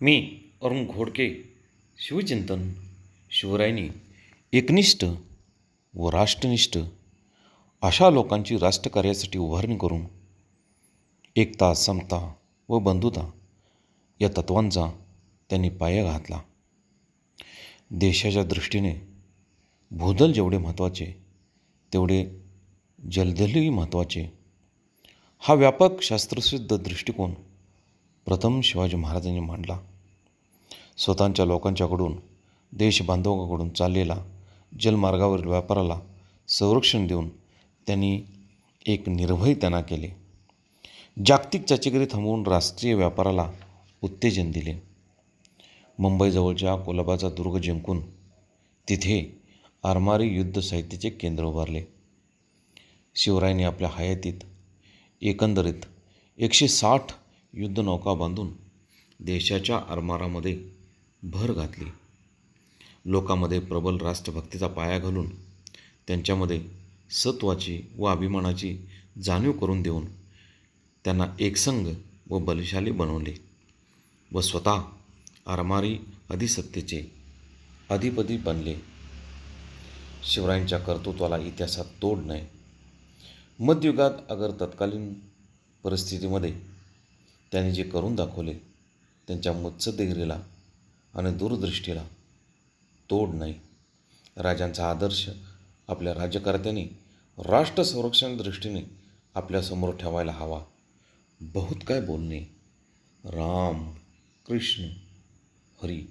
मी अरुण घोडके शिवचिंतन शिवरायांनी एकनिष्ठ व राष्ट्रनिष्ठ अशा लोकांची राष्ट्रकार्यासाठी उभारणी करून एकता समता व बंधुता या तत्वांचा त्यांनी पाया घातला. देशाच्या दृष्टीने भूदल जेवढे महत्त्वाचे तेवढे जलदलही महत्त्वाचे. हा व्यापक शास्त्रसिद्ध दृष्टिकोन प्रथम शिवाजी महाराजांनी मांडला. स्वतःच्या लोकांच्याकडून देशबांधवांकडून चाललेला जलमार्गावरील व्यापाराला संरक्षण देऊन त्यांनी एक निर्भयतेना केले. जागतिक चाचेगिरी थांबवून राष्ट्रीय व्यापाराला उत्तेजन दिले. मुंबईजवळच्या कोलाबाचा दुर्ग जिंकून तिथे आरमारी युद्ध साहित्याचे केंद्र उभारले. शिवरायांनी आपल्या हयातीत एकंदरीत एकशे साठ युद्धनौका बांधून देशाच्या आरमारामध्ये भर घातली. लोकांमध्ये प्रबल राष्ट्रभक्तीचा पाया घालून त्यांच्यामध्ये सत्वाची व अभिमानाची जाणीव करून देऊन त्यांना एकसंग व बलशाली बनवले व स्वतः आरमारी अधिसत्तेचे अधिपती बनले. शिवरायांच्या कर्तृत्वाला इतिहासात तोड नाही. मध्ययुगात अगर तत्कालीन परिस्थितीमध्ये त्यांनी जे करून दाखवले त्यांच्या मुत्सद्देगिरीला आणि दूरदृष्टीला तोड नाही. राजांचा आदर्श आपल्या राज्यकर्त्यांनी राष्ट्र संरक्षण दृष्टीने आपल्यासमोर ठेवायला हवा. बहुत काय बोलणे. राम कृष्ण हरी.